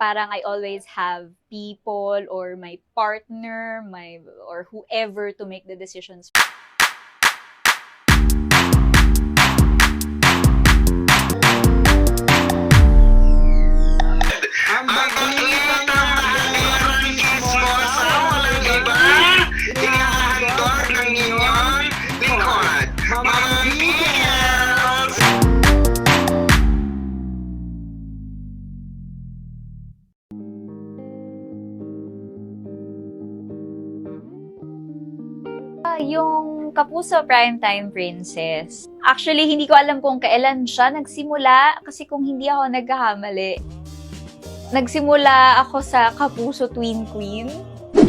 parang I always have people or my partner, my or whoever to make the decisions. Yung Kapuso Primetime Princess. Actually, hindi ko alam kung kailan siya nagsimula kasi kung hindi ako nagkakamali, nagsimula ako sa Kapuso Twin Queen.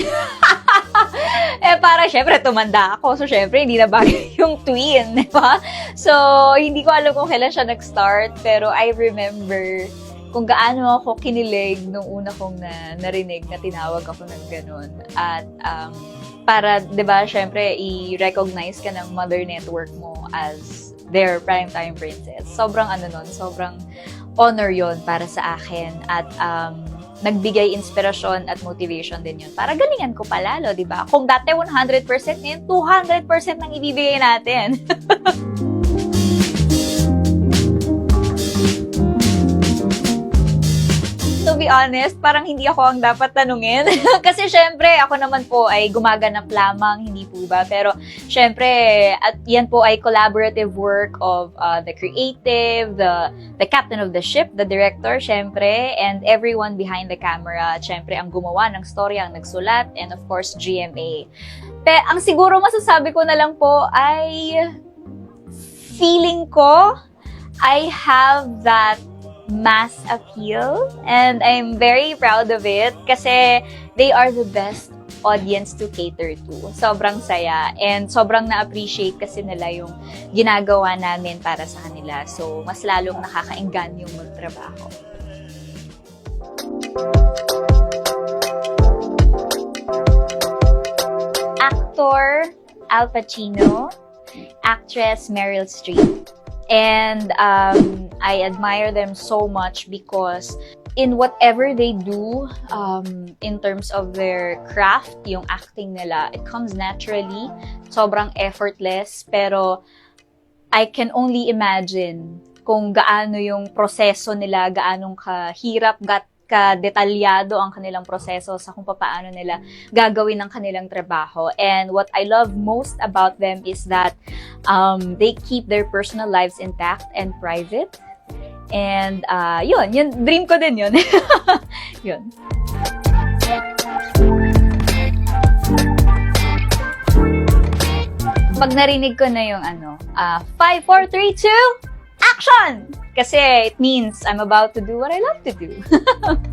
eh, para syempre, tumanda ako. So, syempre, hindi na bagay yung twin, di ba? So, hindi ko alam kung kailan siya nag-start. Pero I remember kung gaano ako kinilig nung una kong na, narinig na tinawag ako ng ganun. At um, para, di ba, syempre, i-recognize ka ng mother network mo as their primetime princess. Sobrang ano nun, sobrang honor yon para sa akin. At um, nagbigay inspirasyon at motivation din yun. Para galingan ko palalo, di ba? Kung dati 100%, ngayon 200% nang ibibigay natin. be honest, parang hindi ako ang dapat tanungin. Kasi syempre, ako naman po ay gumaganap lamang, hindi po ba? Pero syempre, at yan po ay collaborative work of uh, the creative, the the captain of the ship, the director, syempre, and everyone behind the camera. At syempre, ang gumawa ng story, ang nagsulat, and of course, GMA. Pe, ang siguro masasabi ko na lang po ay feeling ko I have that mass appeal and I'm very proud of it kasi they are the best audience to cater to. Sobrang saya and sobrang na-appreciate kasi nila yung ginagawa namin para sa kanila. So, mas lalong nakakainggan yung magtrabaho. Actor Al Pacino, actress Meryl Streep. And um, I admire them so much because in whatever they do um, in terms of their craft, yung acting nila, it comes naturally. Sobrang effortless. Pero I can only imagine kung gaano yung proseso nila, gaanong kahirap, gat ka-detalyado ang kanilang proseso sa kung paano nila gagawin ang kanilang trabaho. And what I love most about them is that um, they keep their personal lives intact and private. And uh, yun, yun, dream ko din yun. yun. Pag narinig ko na yung ano, uh, 5, 4, 3, 2, action! Kasi it means I'm about to do what I love to do.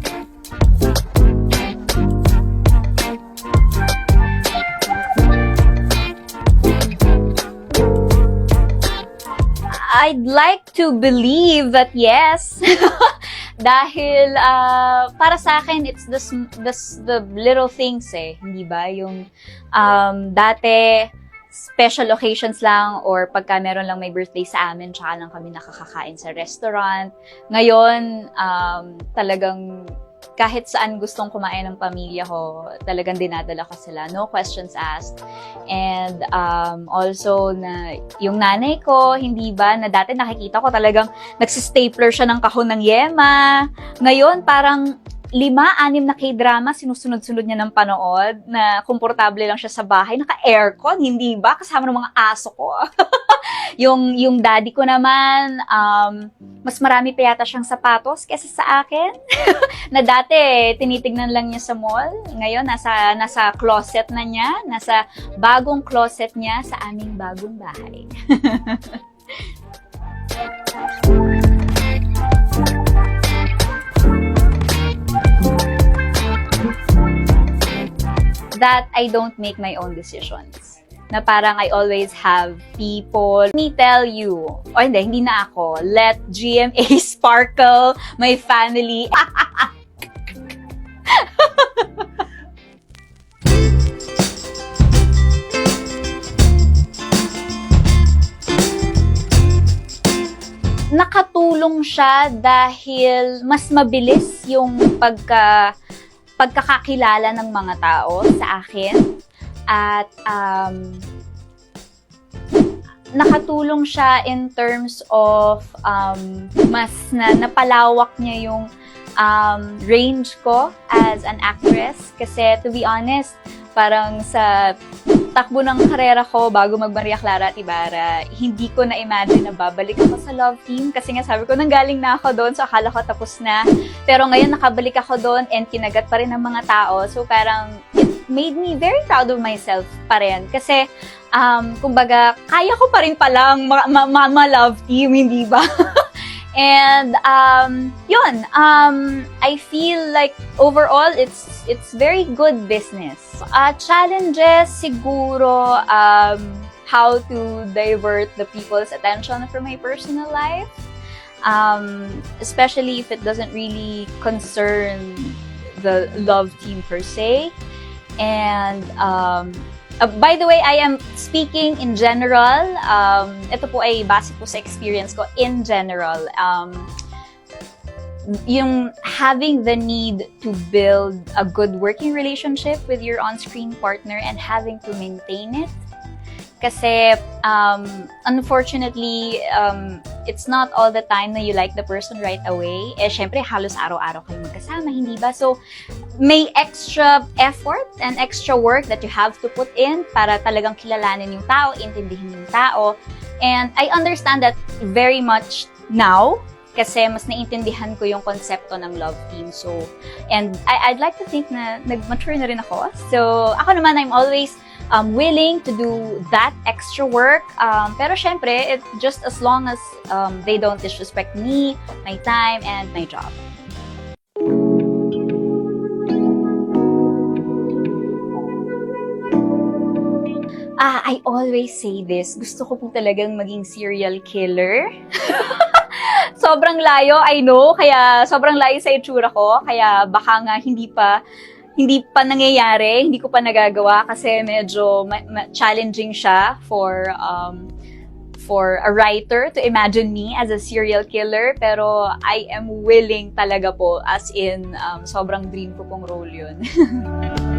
I'd like to believe that yes. Dahil uh, para sa akin, it's the, the, the little things eh. Hindi ba? Yung um, dati, special occasions lang or pagka meron lang may birthday sa amin, tsaka lang kami nakakakain sa restaurant. Ngayon, um, talagang kahit saan gustong kumain ng pamilya ko, talagang dinadala ko sila. No questions asked. And um, also, na yung nanay ko, hindi ba, na dati nakikita ko talagang nagsistapler siya ng kahon ng yema. Ngayon, parang lima, anim na k-drama, sinusunod-sunod niya ng panood, na komportable lang siya sa bahay, naka-aircon, hindi ba? Kasama ng mga aso ko. yung, yung daddy ko naman, um, mas marami pa yata siyang sapatos kesa sa akin. na dati, tinitignan lang niya sa mall. Ngayon, nasa, nasa closet na niya, nasa bagong closet niya sa aming bagong bahay. that I don't make my own decisions. Na parang I always have people. Let me tell you, o hindi, hindi na ako. Let GMA sparkle my family. nakatulong siya dahil mas mabilis yung pagka pagkakakilala ng mga tao sa akin at um, nakatulong siya in terms of um, mas na napalawak niya yung um, range ko as an actress kasi to be honest parang sa takbo ng karera ko bago mag Maria Clara at Ibarra, hindi ko na-imagine na babalik ako sa love team kasi nga sabi ko, nanggaling na ako doon so akala ko tapos na. Pero ngayon nakabalik ako doon and kinagat pa rin ng mga tao. So parang it made me very proud of myself pa rin. Kasi, um, kumbaga, kaya ko pa rin palang ma- ma- ma- ma-love team, hindi ba? And um, yun, um, I feel like overall it's it's very good business. Uh, challenges siguro um, how to divert the people's attention from my personal life, um, especially if it doesn't really concern the love team per se. And um, uh, by the way, I am speaking in general. Um, ito po ay base po sa experience ko in general. Um, yung having the need to build a good working relationship with your on-screen partner and having to maintain it. Kasi, um, unfortunately, um, it's not all the time na you like the person right away. Eh, syempre, halos araw-araw kayo magkasama, hindi ba? So, may extra effort and extra work that you have to put in para talagang kilalanin yung tao, intindihin yung tao. And I understand that very much now kasi mas naintindihan ko yung konsepto ng love team. So, and I, I'd like to think na nag-mature na rin ako. So, ako naman, I'm always um, willing to do that extra work. Um, pero syempre, it, just as long as um, they don't disrespect me, my time, and my job. Ah, I always say this. Gusto ko po talagang maging serial killer. sobrang layo, I know. Kaya sobrang layo sa itsura ko. Kaya baka nga hindi pa hindi pa nangyayari, hindi ko pa nagagawa kasi medyo ma- ma- challenging siya for um, for a writer to imagine me as a serial killer pero I am willing talaga po as in um, sobrang dream ko pong role yun.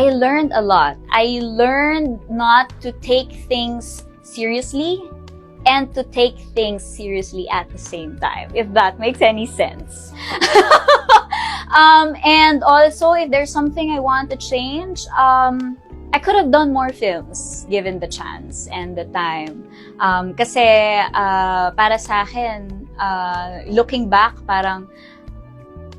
I learned a lot. I learned not to take things seriously and to take things seriously at the same time, if that makes any sense. um, and also, if there's something I want to change, um, I could have done more films given the chance and the time. Um, kasi uh, para sa akin, uh, looking back, parang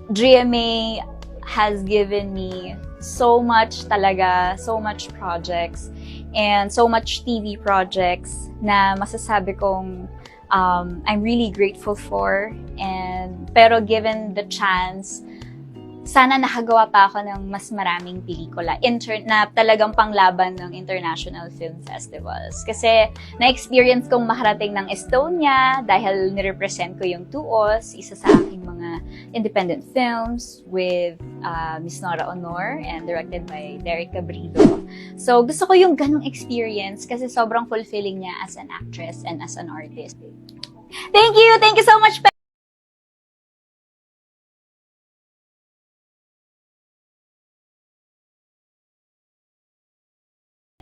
GMA has given me so much talaga, so much projects, and so much TV projects na masasabi kong um, I'm really grateful for. And pero given the chance, sana nakagawa pa ako ng mas maraming pelikula inter- na talagang panglaban ng international film festivals. Kasi na-experience kong makarating ng Estonia dahil nirepresent ko yung Tuos, isa sa aking mga independent films with uh, Miss Nora Honor and directed by Derek Cabrido. So gusto ko yung ganong experience kasi sobrang fulfilling niya as an actress and as an artist. Thank you! Thank you so much,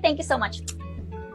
Thank you so much.